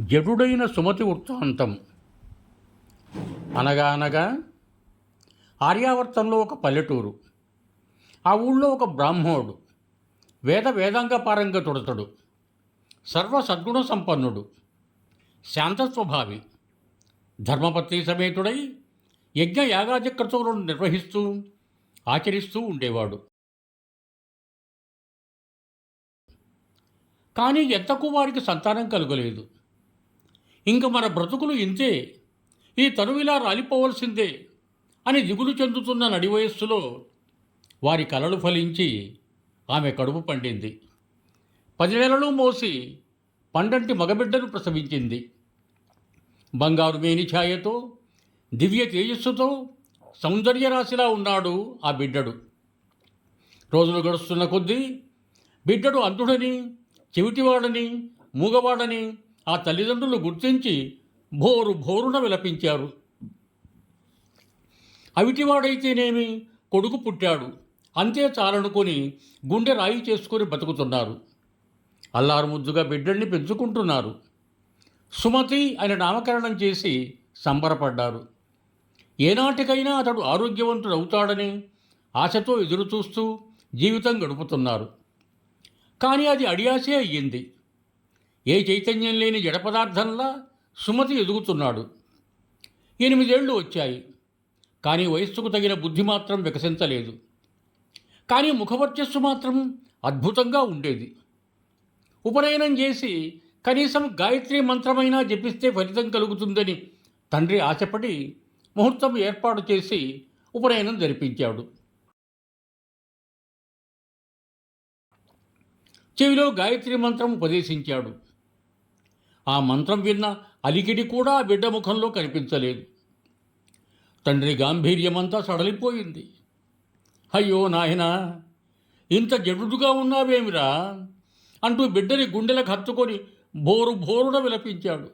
జడుడైన సుమతి వృత్తాంతం. అనగా అనగా ఆర్యావర్తంలో ఒక పల్లెటూరు. ఆ ఊళ్ళో ఒక బ్రాహ్మణుడు వేద వేదాంగ పారంగతుడతడు సర్వ సద్గుణ సంపన్నుడు శాంత స్వభావి ధర్మపత్ని సమేతుడై యజ్ఞ యాగాది క్రతువులను నిర్వహిస్తూ ఆచరిస్తూ ఉండేవాడు. కానీ ఎంతకు వారికి సంతానం కలుగలేదు. ఇంక మన బ్రతుకులు ఇంతే. ఈ తనువిలా రాలిపోవలసిందే అని దిగులు చెందుతున్న నడి వయస్సులో వారి కలలు ఫలించి ఆమె కడుపు పండింది. పది నెలలు మోసి పండంటి మగబిడ్డను ప్రసవించింది. బంగారు మేని ఛాయతో దివ్య తేజస్సుతో సౌందర్యరాశిలా ఉన్నాడు ఆ బిడ్డడు. రోజులు గడుస్తున్న కొద్దీ బిడ్డడు అంధుడని చెవిటివాడని మూగవాడని ఆ తల్లిదండ్రులు గుర్తించి భోరు భోరున విలపించారు. అవిటివాడైతేనేమి? కొడుకు పుట్టాడు. అంతే చాలనుకొని గుండె రాయి చేసుకొని బతుకుతున్నారు. అల్లారుముద్దుగా బిడ్డల్ని పెంచుకుంటున్నారు. సుమతి అని నామకరణం చేసి సంబరపడ్డారు. ఏనాటికైనా అతడు ఆరోగ్యవంతుడు అవుతాడని ఆశతో ఎదురుచూస్తూ జీవితం గడుపుతున్నారు. కానీ అది అడియాసే అయ్యింది. ఏ చైతన్యం లేని జడ పదార్థంలా సుమతి ఎదుగుతున్నాడు. ఎనిమిదేళ్ళు వచ్చాయి. కానీ వయస్సుకు తగిన బుద్ధి మాత్రం వికసించలేదు. కానీ ముఖవర్చస్సు మాత్రం అద్భుతంగా ఉండేది. ఉపనయనం చేసి కనీసం గాయత్రి మంత్రమైనా జపిస్తే ఫలితం కలుగుతుందని తండ్రి ఆశపడి ముహూర్తం ఏర్పాటు చేసి ఉపనయనం జరిపించాడు. చెవిలో గాయత్రి మంత్రం ఉపదేశించాడు. ఆ మంత్రం విన్న అలికిడి కూడా ఆ బిడ్డ ముఖంలో కనిపించలేదు. తండ్రి గాంభీర్యమంతా సడలిపోయింది. అయ్యో నాయనా ఇంత జడుగా ఉన్నావేమిరా? అంటూ బిడ్డని గుండెలకు హత్తుకొని బోరు బోరున విలపించాడు.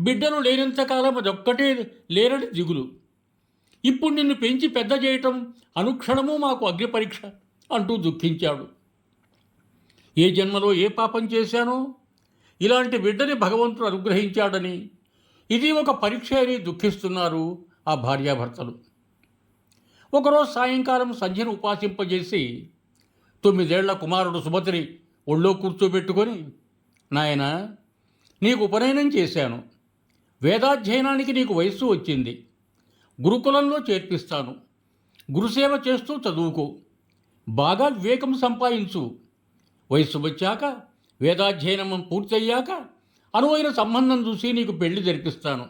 బిడ్డను లేనంతకాలం అదొక్కటే లేరని దిగులు. ఇప్పుడు నిన్ను పెంచి పెద్ద చేయటం అనుక్షణము మాకు అగ్నిపరీక్ష అంటూ దుఃఖించాడు. ఏ జన్మలో ఏ పాపం చేశానో ఇలాంటి బిడ్డని భగవంతుడు అనుగ్రహించాడని ఇది ఒక పరీక్ష అని దుఃఖిస్తున్నారు ఆ భార్యాభర్తలు. ఒకరోజు సాయంకాలం సంధ్యను ఉపాసింపజేసి తొమ్మిదేళ్ళ కుమారుడు సుమతిని ఒళ్ళో కూర్చోబెట్టుకొని నాయన నీకు ఉపనయనం చేశాను. వేదాధ్యయనానికి నీకు వయస్సు వచ్చింది. గురుకులంలో చేర్పిస్తాను. గురుసేవ చేస్తూ చదువుకో. బాగా వివేకం సంపాదించు. వయస్సు వచ్చాక వేదాధ్యయనం పూర్తయ్యాక అనువైన సంబంధం చూసి నీకు పెళ్ళి జరిపిస్తాను.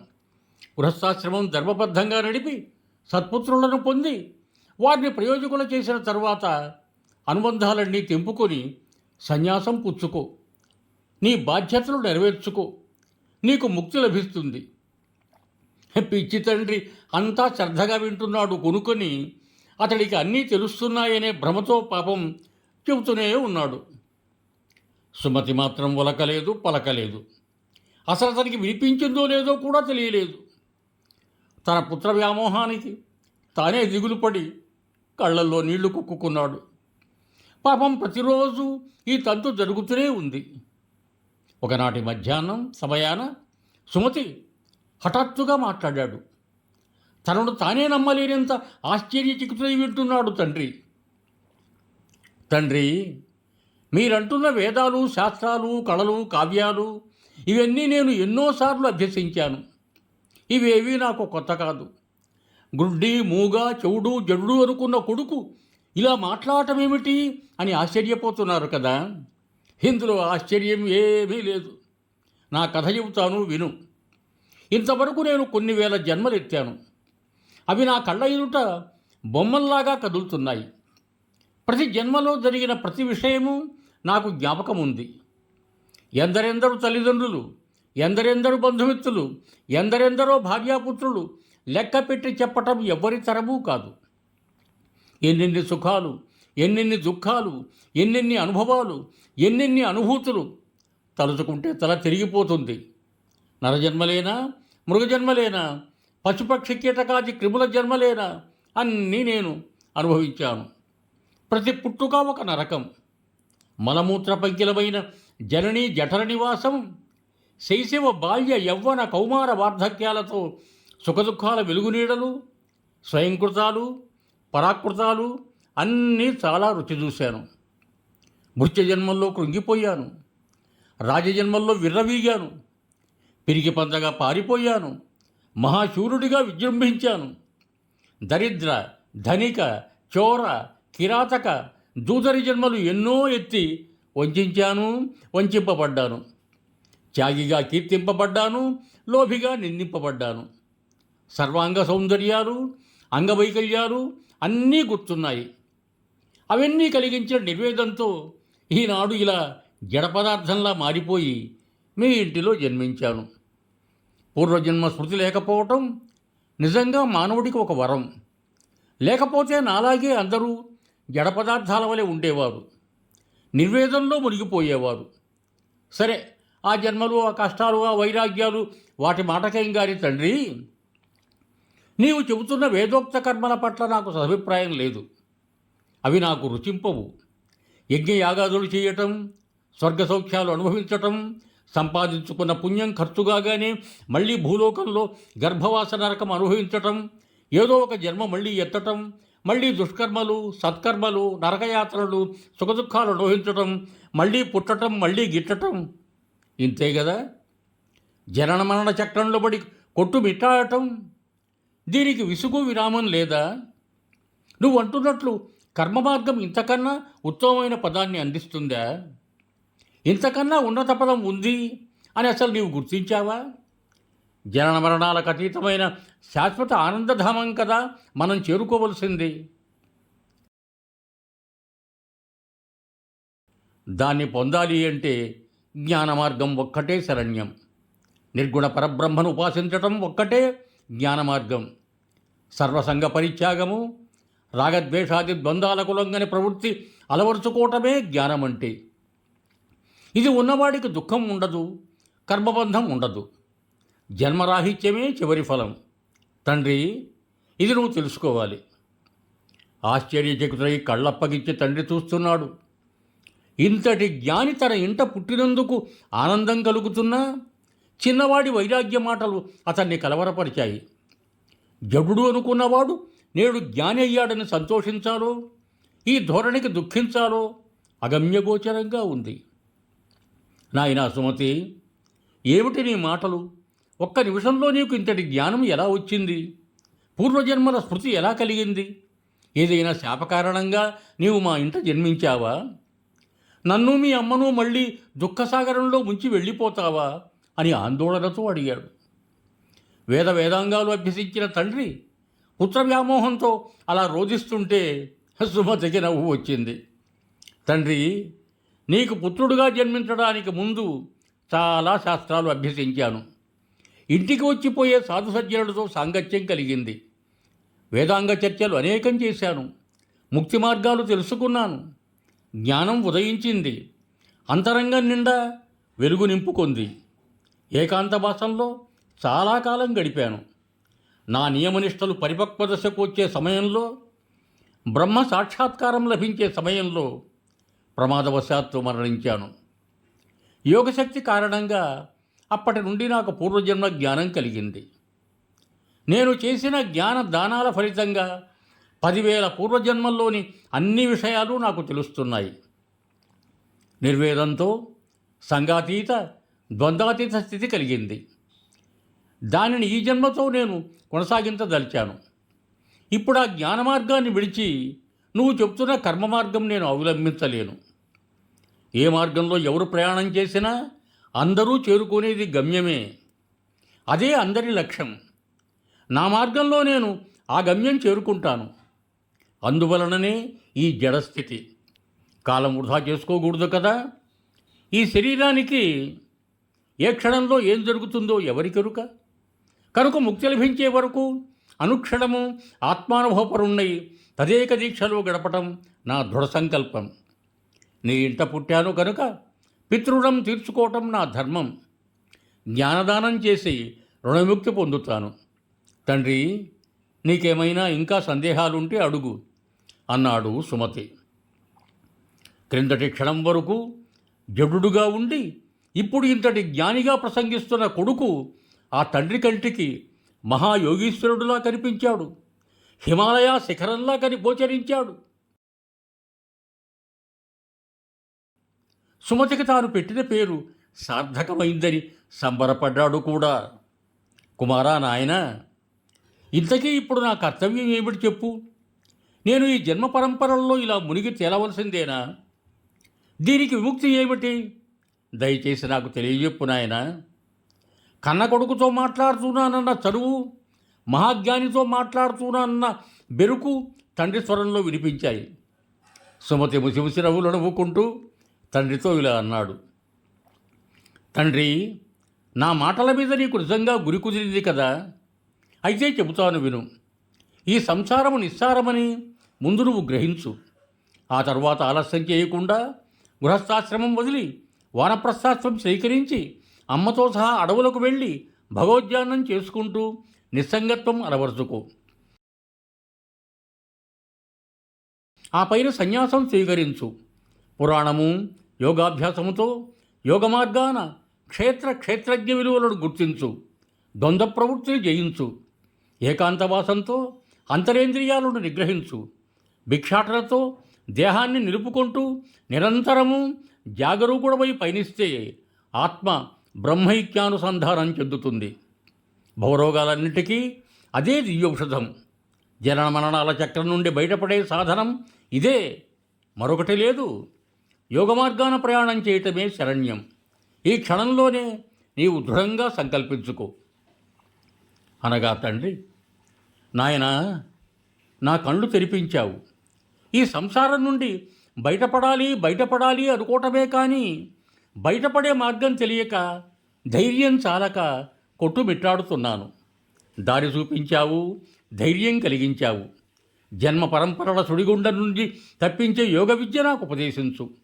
గృహస్థాశ్రమం ధర్మబద్ధంగా నడిపి సత్పుత్రులను పొంది వారిని ప్రయోజకులు చేసిన తరువాత అనుబంధాలన్నీ తెంపుకొని సన్యాసం పుచ్చుకో. నీ బాధ్యతలు నెరవేర్చుకో. నీకు ముక్తి లభిస్తుంది. పిచ్చి తండ్రి అంతా శ్రద్ధగా వింటున్నాడు కొనుక్కొని అతడికి అన్నీ తెలుస్తున్నాయనే భ్రమతో పాపం చెబుతూనే ఉన్నాడు. సుమతి మాత్రం ఉలకలేదు పలకలేదు. అసలు అతనికి వినిపించిందో లేదో కూడా తెలియలేదు. తన పుత్ర వ్యామోహానికి తానే దిగులు పడి కళ్ళల్లో నీళ్ళు కుక్కుకున్నాడు. పాపం ప్రతిరోజు ఈ తంతు జరుగుతూనే ఉంది. ఒకనాటి మధ్యాహ్నం సమయాన సుమతి హఠాత్తుగా మాట్లాడాడు. తనను తానే నమ్మలేనంత ఆశ్చర్యచికిత్సై వింటున్నాడు తండ్రి. తండ్రి మీరంటున్న వేదాలు శాస్త్రాలు కళలు కావ్యాలు ఇవన్నీ నేను ఎన్నోసార్లు అభ్యసించాను. ఇవేవీ నాకు కొత్త కాదు. గుడ్డి మూగ చెవుడు జడు అనుకున్న కొడుకు ఇలా మాట్లాడటం ఏమిటి అని ఆశ్చర్యపోతున్నారు కదా? ఇందులో ఆశ్చర్యం ఏమీ లేదు. నా కథ చెబుతాను విను. ఇంతవరకు నేను కొన్ని వేల జన్మలెత్తాను. అవి నా కళ్ళ ఎదుట బొమ్మల్లాగా కదులుతున్నాయి. ప్రతి జన్మలో జరిగిన ప్రతి విషయము నాకు జ్ఞాపకం ఉంది ఎందరెందరు తల్లిదండ్రులు ఎందరెందరు బంధుమిత్రులు ఎందరెందరో భార్యాపుత్రులు లెక్క పెట్టి చెప్పటం ఎవ్వరి తరమూ కాదు. ఎన్నెన్ని సుఖాలు ఎన్నెన్ని దుఃఖాలు ఎన్నెన్ని అనుభవాలు ఎన్నెన్ని అనుభూతులు తలుచుకుంటే తల తిరిగిపోతుంది. నరజన్మలేనా మృగజన్మలేనా పశుపక్షి కీటకాది క్రిముల జన్మలేనా అన్నీ నేను అనుభవించాను. ప్రతి పుట్టుక ఒక నరకం. మలమూత్రపంకిలమైన జననీ జఠర నివాసం శైశవ బాల్య యవ్వన కౌమార వార్ధక్యాలతో సుఖదుఖాల వెలుగునీడలు స్వయంకృతాలు పరాకృతాలు అన్నీ చాలా రుచి చూశాను. మృత్య జన్మల్లో కృంగిపోయాను. రాజజన్మల్లో విర్రవీగాను. పిరికి పందగా పారిపోయాను. మహాశూరుడిగా విజృంభించాను. దరిద్ర ధనిక చోర కిరాతక దూదరి జన్మలు ఎన్నో ఎత్తి వంచాను వంచింపబడ్డాను. త్యాగిగా కీర్తింపబడ్డాను లోభిగా నిందింపబడ్డాను. సర్వాంగ సౌందర్యాలు అంగవైకల్యాలు అన్నీ గుర్తున్నాయి. అవన్నీ కలిగించిన నిర్వేదంతో ఈనాడు ఇలా జడ పదార్థంలా మారిపోయి మీ ఇంటిలో జన్మించాను. పూర్వజన్మ స్మృతి లేకపోవటం నిజంగా మానవుడికి ఒక వరం. లేకపోతే నాలాగే అందరూ జడ పదార్థాల వలె ఉండేవారు. నిర్వేదంలో మునిగిపోయేవారు. సరే ఆ జన్మలు ఆ కష్టాలు ఆ వైరాగ్యాలు వాటి మాటకేం గారి తండ్రి? నీవు చెబుతున్న వేదోక్త కర్మల పట్ల నాకు సదభిప్రాయం లేదు. అవి నాకు రుచింపవు. యజ్ఞయాగాదులు చేయటం స్వర్గ సౌఖ్యాలు అనుభవించటం సంపాదించుకున్న పుణ్యం ఖర్చుగానే మళ్ళీ భూలోకంలో గర్భవాస నరకం అనుభవించటం ఏదో ఒక జన్మ మళ్ళీ ఎత్తటం మళ్ళీ దుష్కర్మలు సత్కర్మలు నరకయాత్రలు సుఖదుఖాలు అనుభవించటం మళ్ళీ పుట్టటం మళ్ళీ గిట్టటం. ఇంతే కదా జనన మరణ చక్రంలో పడి కొట్టు మిట్టాడటం దీనికి విసుగు విరామం లేదా? నువ్వు అంటున్నట్లు కర్మ మార్గం ఇంతకన్నా ఉత్తమమైన పదాన్ని అందిస్తుందా? ఇంతకన్నా ఉన్నత పదం ఉంది అని అసలు నీవు గుర్తించావా? జనన మరణాలకు అతీతమైన శాశ్వత ఆనందధామం కదా మనం చేరుకోవలసింది. దాన్ని పొందాలి అంటే జ్ఞాన మార్గం ఒక్కటే శరణ్యం. నిర్గుణ పరబ్రహ్మను ఉపాసించటం ఒక్కటే జ్ఞాన మార్గం సర్వసంగ పరిత్యాగము రాగద్వేషాది ద్వంద్వాలకు లొంగని ప్రవృత్తి అలవరుచుకోవటమే జ్ఞానం అంటే ఇది ఉన్నవాడికి దుఃఖం ఉండదు కర్మబంధం ఉండదు. జన్మరాహిత్యమే చివరి ఫలం. తండ్రి ఇది నువ్వు తెలుసుకోవాలి. ఆశ్చర్యచకుతులై కళ్ళప్పగించి తండ్రి చూస్తున్నాడు. ఇంతటి జ్ఞాని తన ఇంట పుట్టినందుకు ఆనందం కలుగుతున్నా? చిన్నవాడి వైరాగ్య మాటలు అతన్ని కలవరపరిచాయి. జడుడు అనుకున్నవాడు నేడు జ్ఞాని అయ్యాడని సంతోషించాలో? ఈ ధోరణికి దుఃఖించాలో? అగమ్యగోచరంగా ఉంది. నాయనా సుమతి ఏమిటి నీ మాటలు? ఒక్క నిమిషంలో నీకు ఇంతటి జ్ఞానం ఎలా వచ్చింది? పూర్వజన్మల స్మృతి ఎలా కలిగింది? ఏదైనా శాపకారణంగా నీవు మా ఇంట జన్మించావా? నన్ను మీ అమ్మను మళ్ళీ దుఃఖసాగరంలో ముంచి వెళ్ళిపోతావా? అని ఆందోళనతో అడిగాడు. వేద వేదాంగాలు అభ్యసించిన తండ్రి పుత్ర వ్యామోహంతో అలా రోధిస్తుంటే సుమతికి నవ్వు వచ్చింది. తండ్రి నీకు పుత్రుడుగా జన్మించడానికి ముందు చాలా శాస్త్రాలు అభ్యసించాను. ఇంటికి వచ్చిపోయే సాధు సజ్జనులతో సాంగత్యం కలిగింది. వేదాంగ చర్చలు అనేకం చేశాను. ముక్తి మార్గాలు తెలుసుకున్నాను. జ్ఞానం ఉదయించింది. అంతరంగం నిండా వెలుగు నింపుకుంది. ఏకాంతవాసంలో చాలా కాలం గడిపాను. నా నియమనిష్టలు పరిపక్వ దశకు వచ్చే సమయంలో బ్రహ్మ సాక్షాత్కారం లభించే సమయంలో ప్రమాదవశాత్తు మరణించాను. యోగశక్తి కారణంగా అప్పటి నుండి నాకు పూర్వజన్మ జ్ఞానం కలిగింది. నేను చేసిన జ్ఞాన దానాల ఫలితంగా పదివేల పూర్వజన్మల్లోని అన్ని విషయాలు నాకు తెలుస్తున్నాయి. నిర్వేదంతో సంఘాతీత ద్వంద్వాతీత స్థితి కలిగింది. దానిని ఈ జన్మతో నేను కొనసాగించదలిచాను. ఇప్పుడు ఆ జ్ఞాన మార్గాన్ని విడిచి నువ్వు చెప్తున్న కర్మ మార్గం నేను అవలంబించలేను. ఏ మార్గంలో ఎవరు ప్రయాణం చేసినా అందరూ చేరుకునేది గమ్యమే. అదే అందరి లక్ష్యం. నా మార్గంలో నేను ఆ గమ్యం చేరుకుంటాను. అందువలననే ఈ జడస్థితి. కాలం వృధా చేసుకోకూడదు కదా? ఈ శరీరానికి ఏ క్షణంలో ఏం జరుగుతుందో ఎవరికెరుక కనుక ముక్తి లభించే వరకు అనుక్షణము ఆత్మానుభవపరుణ్ణై తదేక దీక్షలో గడపటం నా దృఢ సంకల్పం. నీ ఇంట పుట్టాను కనుక పితృణం తీర్చుకోవటం నా ధర్మం. జ్ఞానదానం చేసి రుణముక్తి పొందుతాను. తండ్రి నీకేమైనా ఇంకా సందేహాలుంటే అడుగు అన్నాడు సుమతి. క్రిందటి క్షణం వరకు జడుడుగా ఉండి ఇప్పుడు ఇంతటి జ్ఞానిగా ప్రసంగిస్తున్న కొడుకు ఆ తండ్రి కంటికి మహాయోగీశ్వరుడులా కనిపించాడు. హిమాలయ శిఖరంలా కని గోచరించాడు. సుమతికి తాను పెట్టిన పేరు సార్థకమైందని సంబరపడ్డాడు కూడా. కుమారా నాయన ఇంతకీ ఇప్పుడు నా కర్తవ్యం ఏమిటి చెప్పు. నేను ఈ జన్మ పరంపరల్లో ఇలా మునిగి తేలవలసిందేనా? దీనికి విముక్తి ఏమిటి? దయచేసి నాకు తెలియజెప్పు నాయన. కన్న కొడుకుతో మాట్లాడుతున్నానన్న చదువు మహాజ్ఞానితో మాట్లాడుతున్నానన్న బెరుకు తండ్రి స్వరంలో వినిపించాయి. సుమతి ముసిముసి నవ్వులు నవ్వుకుంటూ తండ్రితో ఇలా అన్నాడు తండ్రి నా మాటల మీద నీకు నిజంగా గురి కుదిరింది కదా? అయితే చెబుతాను విను. ఈ సంసారము నిస్సారమని ముందు నువ్వు గ్రహించు. ఆ తర్వాత ఆలస్యం చేయకుండా గృహస్థాశ్రమం వదిలి వానప్రస్థాశ్రమం స్వీకరించి అమ్మతో సహా అడవులకు వెళ్ళి భగవద్ధ్యానం చేసుకుంటూ నిస్సంగత్వం అలవరుచుకో. ఆ పైన సన్యాసం స్వీకరించు. పురాణము యోగాభ్యాసముతో యోగ మార్గాన క్షేత్ర క్షేత్రజ్ఞ విలువలను గుర్తించు ద్వంద్వ ప్రవృత్తిని జయించు ఏకాంతవాసంతో అంతరేంద్రియాలను నిగ్రహించు భిక్షాటనతో దేహాన్ని నిలుపుకుంటూ నిరంతరము జాగరూకుడమై పయనిస్తే ఆత్మ బ్రహ్మైక్యానుసంధానం చెందుతుంది. భవరోగాలన్నిటికీ అదే దివ్యౌషధం. జనన మరణాల చక్రం నుండి బయటపడే సాధనం ఇదే. మరొకటి లేదు. యోగ మార్గాన ప్రయాణం చేయటమే శరణ్యం. ఈ క్షణంలోనే నీవు దృఢంగా సంకల్పించుకో. అనగా తండ్రి నాయన నా కళ్ళు తెరిపించావు. ఈ సంసారం నుండి బయటపడాలి బయటపడాలి అనుకోవటమే కానీ బయటపడే మార్గం తెలియక ధైర్యం చాలక కొట్టుమిట్టాడుతున్నాను. దారి చూపించావు ధైర్యం కలిగించావు. జన్మ పరంపరల సుడిగుండ నుండి తప్పించే యోగ విద్య నాకు ఉపదేశించు.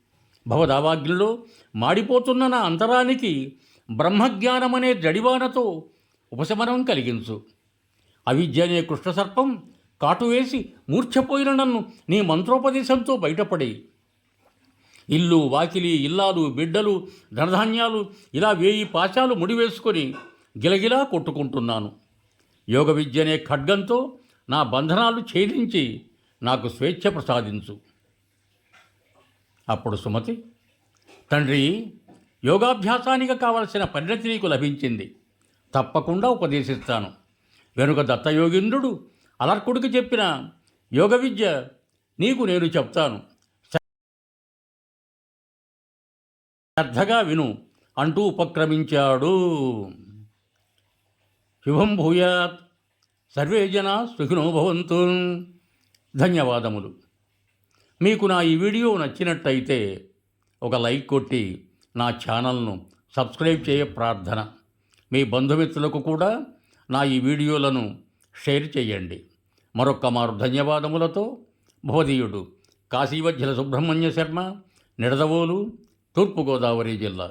భవదావాగ్నిలో మాడిపోతున్న నా అంతరానికి బ్రహ్మజ్ఞానమనే జడివానతో ఉపశమనం కలిగించు. అవిద్య అనే కృష్ణసర్పం కాటువేసి మూర్ఛపోయిన నన్ను నీ మంత్రోపదేశంతో బయటపడి ఇల్లు వాకిలి ఇల్లాలు బిడ్డలు ధనధాన్యాలు ఇలా వేయి పాశాలు ముడివేసుకొని గిలగిలా కొట్టుకుంటున్నాను. యోగ విద్య అనే ఖడ్గంతో నా బంధనాలు ఛేదించి నాకు స్వేచ్ఛ ప్రసాదించు. అప్పుడు సుమతి తండ్రి యోగాభ్యాసానికి కావలసిన పరిణతి నీకు లభించింది. తప్పకుండా ఉపదేశిస్తాను. వెనుక దత్తయోగింద్రుడు అలర్కుడికి చెప్పిన యోగ విద్య నీకు నేను చెప్తాను. శ్రద్ధగా విను అంటూ ఉపక్రమించాడు. శుభం భూయాత్. సర్వే జనా సుఖినో భవంతు. ధన్యవాదములు. మీకు నా ఈ వీడియో నచ్చినట్టయితే ఒక లైక్ కొట్టి నా ఛానల్ను సబ్స్క్రైబ్ చేయ ప్రార్థన. మీ బంధుమిత్రులకు కూడా నా ఈ వీడియోలను షేర్ చేయండి. మరొక్క మారు ధన్యవాదములతో భవదీయుడు కాశీవధ్యుల సుబ్రహ్మణ్య శర్మ నిడదవోలు తూర్పుగోదావరి జిల్లా.